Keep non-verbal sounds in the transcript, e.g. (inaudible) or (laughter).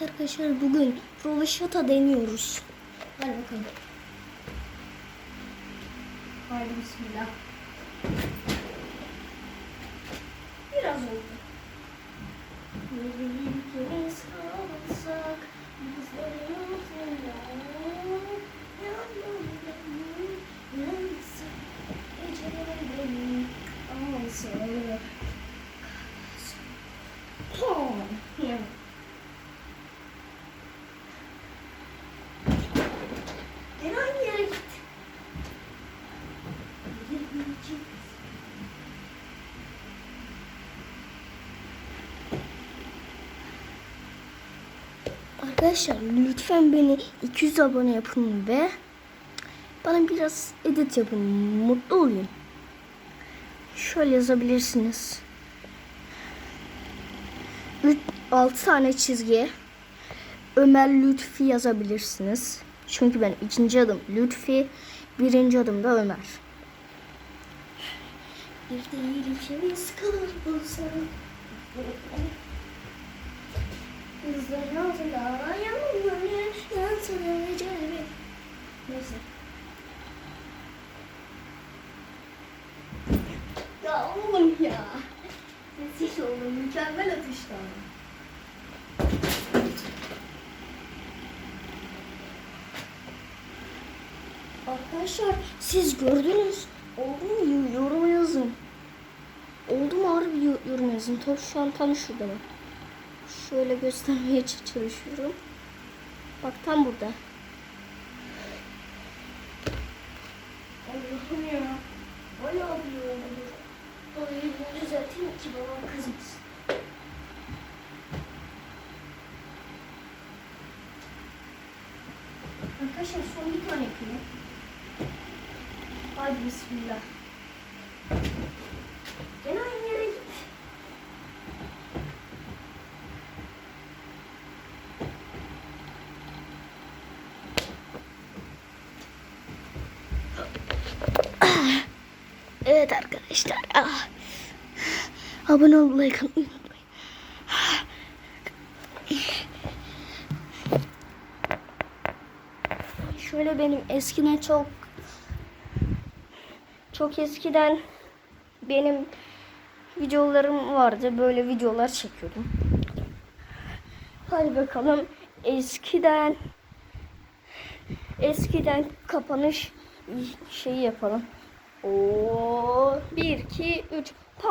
Arkadaşlar bugün Rovaşata deniyoruz. Hadi bakalım. Haydi bismillah. Biraz oldu. Birlikte kalsak. Yeah. Aynı yere gittim. Arkadaşlar lütfen beni 200 abone yapın ve bana biraz edit yapın. Mutlu olayım. Şöyle yazabilirsiniz. 6 tane çizgi Ömer Lütfi yazabilirsiniz. Çünkü ben ikinci adım Lütfi, birinci adım da Ömer. Bir değil ikimiz kalır bulsan. Kızların altında yağmur yansın ölecek. Neyse. Ya oğlum ya. Müthiş oldu. Mükemmel atıştı. Arkadaşlar siz gördünüz. Oldu mu? Yorum yazın. Oldu mu harbi yo- yorum yazın. Top şu an tam şurada bak. Şöyle göstermeye çalışıyorum. Bak tam burada. Allah'ım ya. Bayağı bir oldu. Orayı bir düzelteyim ki babam kızmasın. Arkadaşlar son bir tane yapayım. Hadi bismillah. Gene aynı yere git. (coughs) Evet arkadaşlar. Ah. Abone olmayı, like atmayı unutmayın. Şöyle benim eskiden çok çok eskiden benim videolarım vardı. Böyle videolar çekiyordum. Hadi bakalım eskiden eskiden kapanış şeyi yapalım. Oo 1 2 3